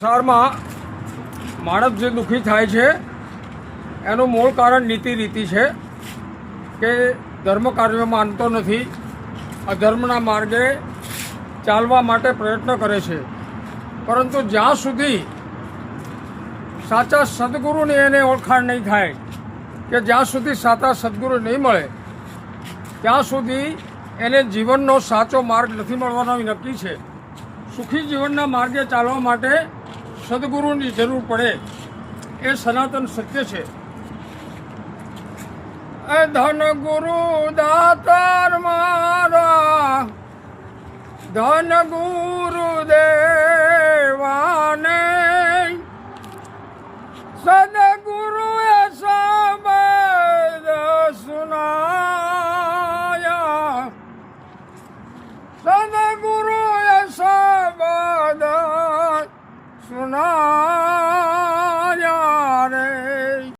સંસારમાં માણસ જે દુઃખી થાય છે, એનું મૂળ કારણ નીતિ રીતિ છે કે ધર્મ કાર્ય માનતો નથી. અધર્મના માર્ગે ચાલવા માટે પ્રયત્ન કરે છે. પરંતુ જ્યાં સુધી સાચા સદગુરુની એને ઓળખાણ નહીં થાય, કે જ્યાં સુધી સાચા સદગુરુ નહીં મળે, ત્યાં સુધી એને જીવનનો સાચો માર્ગ નથી મળવાનો નક્કી છે. સુખી જીવનના માર્ગે ચાલવા માટે સદગુરુની જરૂર પડે એ સનાતન સત્ય છે. ધન ગુરુ દાતાર મારા, ધન ગુરુ દેવાને સદગુરુ are.